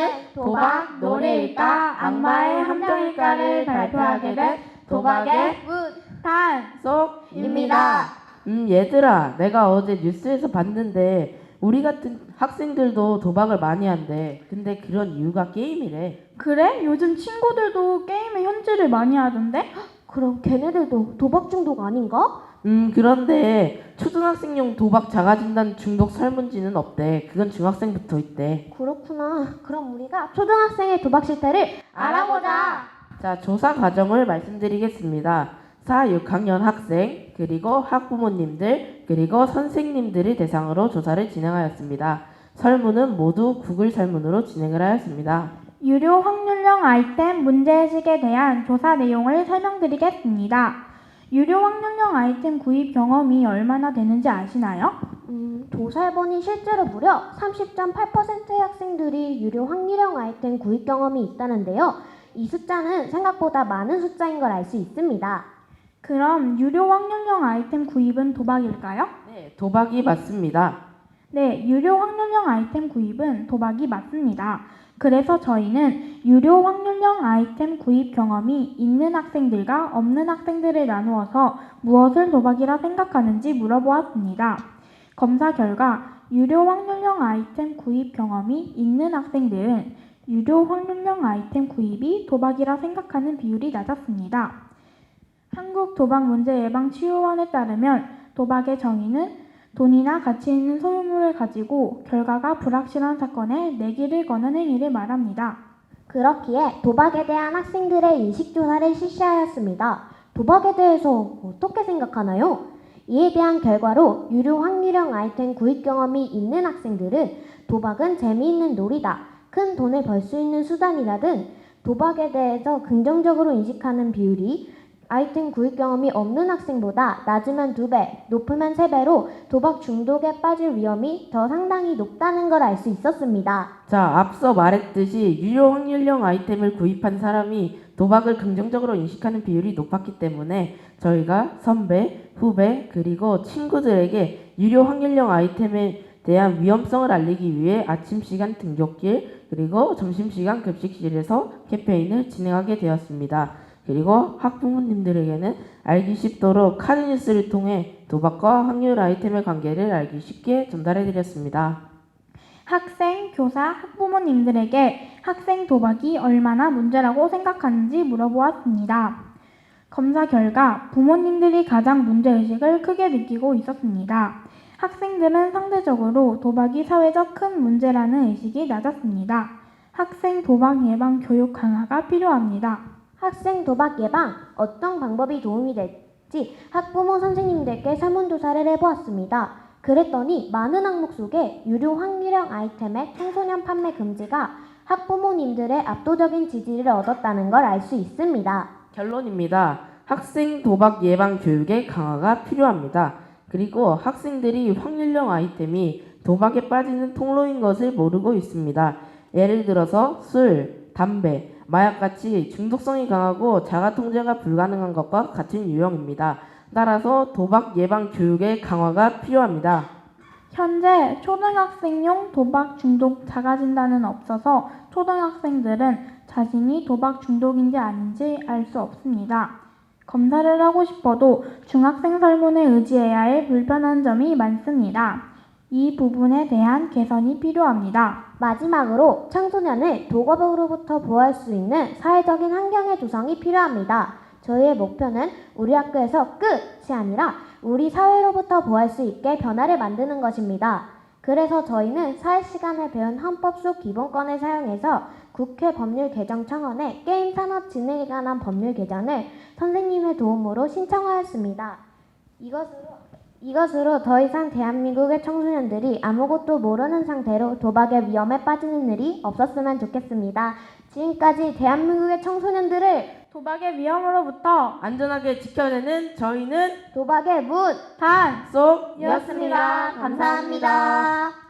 네, 도박, 노래일까, 악마의 함정일까를 발표하게 된 도박의 문단속입니다. 음, 얘들아, 내가 어제 뉴스에서 봤는데 우리 같은 학생들도 도박을 많이 한대. 근데 그런 이유가 게임이래. 그래? 요즘 친구들도 게임의 현질을 많이 하던데? 그럼 걔네들도 도박 중독 아닌가? 음, 그런데 초등학생용 도박 자가진단 중독 설문지는 없대. 그건 중학생부터 있대. 그렇구나. 그럼 우리가 초등학생의 도박 실태를 알아보자. 자, 조사 과정을 말씀드리겠습니다. 4, 6학년 학생, 그리고 학부모님들, 그리고 선생님들을 대상으로 조사를 진행하였습니다. 설문은 모두 구글 설문으로 진행을 하였습니다. 유료 확률형 아이템 문제의식에 대한 조사 내용을 설명드리겠습니다. 유료 확률형 아이템 구입 경험이 얼마나 되는지 아시나요? 음, 조사해보니 실제로 무려 30.8%의 학생들이 유료 확률형 아이템 구입 경험이 있다는데요. 이 숫자는 생각보다 많은 숫자인 걸 알 수 있습니다. 그럼 유료 확률형 아이템 구입은 도박일까요? 네, 도박이 맞습니다. 네, 유료 확률형 아이템 구입은 도박이 맞습니다. 그래서 저희는 유료 확률형 아이템 구입 경험이 있는 학생들과 없는 학생들을 나누어서 무엇을 도박이라 생각하는지 물어보았습니다. 검사 결과 유료 확률형 아이템 구입 경험이 있는 학생들은 유료 확률형 아이템 구입이 도박이라 생각하는 비율이 낮았습니다. 한국 도박 문제 예방 치유원에 따르면 도박의 정의는 돈이나 가치 있는 소유물을 가지고 결과가 불확실한 사건에 내기를 거는 행위를 말합니다. 그렇기에 도박에 대한 학생들의 인식조사를 실시하였습니다. 도박에 대해서 어떻게 생각하나요? 이에 대한 결과로 유료 확률형 아이템 구입 경험이 있는 학생들은 도박은 재미있는 놀이다, 큰 돈을 벌 수 있는 수단이다 등 도박에 대해서 긍정적으로 인식하는 비율이 아이템 구입 경험이 없는 학생보다 낮으면 2배, 높으면 3배로 도박 중독에 빠질 위험이 더 상당히 높다는 걸 알 수 있었습니다. 자, 앞서 말했듯이 유료 확률형 아이템을 구입한 사람이 도박을 긍정적으로 인식하는 비율이 높았기 때문에 저희가 선배, 후배, 그리고 친구들에게 유료 확률형 아이템에 대한 위험성을 알리기 위해 아침 시간 등굣길 그리고 점심 시간 급식실에서 캠페인을 진행하게 되었습니다. 그리고 학부모님들에게는 알기 쉽도록 카드 뉴스를 통해 도박과 확률 아이템의 관계를 알기 쉽게 전달해 드렸습니다. 학생, 교사, 학부모님들에게 학생 도박이 얼마나 문제라고 생각하는지 물어보았습니다. 검사 결과 부모님들이 가장 문제의식을 크게 느끼고 있었습니다. 학생들은 상대적으로 도박이 사회적 큰 문제라는 의식이 낮았습니다. 학생 도박 예방 교육 강화가 필요합니다. 학생 도박 예방 어떤 방법이 도움이 될지 학부모 선생님들께 설문조사를 해보았습니다. 그랬더니 많은 항목 속에 유료 확률형 아이템의 청소년 판매 금지가 학부모님들의 압도적인 지지를 얻었다는 걸 알 수 있습니다. 결론입니다. 학생 도박 예방 교육의 강화가 필요합니다. 그리고 학생들이 확률형 아이템이 도박에 빠지는 통로인 것을 모르고 있습니다. 예를 들어서 술, 담배, 마약같이 중독성이 강하고 자가 통제가 불가능한 것과 같은 유형입니다. 따라서 도박 예방 교육의 강화가 필요합니다. 현재 초등학생용 도박 중독 자가진단은 없어서 초등학생들은 자신이 도박 중독인지 아닌지 알 수 없습니다. 검사를 하고 싶어도 중학생 설문에 의지해야 할 불편한 점이 많습니다. 이 부분에 대한 개선이 필요합니다. 마지막으로 청소년을 도박으로부터 보호할 수 있는 사회적인 환경의 조성이 필요합니다. 저희의 목표는 우리 학교에서 끝이 아니라 우리 사회로부터 보호할 수 있게 변화를 만드는 것입니다. 그래서 저희는 사회 시간에 배운 헌법 속 기본권을 사용해서 국회 법률 개정 청원에 게임 산업 진흥에 관한 법률 개정을 선생님의 도움으로 신청하였습니다. 이것으로 이것으로 더 이상 대한민국의 청소년들이 아무것도 모르는 상태로 도박의 위험에 빠지는 일이 없었으면 좋겠습니다. 지금까지 대한민국의 청소년들을 도박의 위험으로부터 안전하게 지켜내는 저희는 도박의 문단쏙 이었습니다. 감사합니다.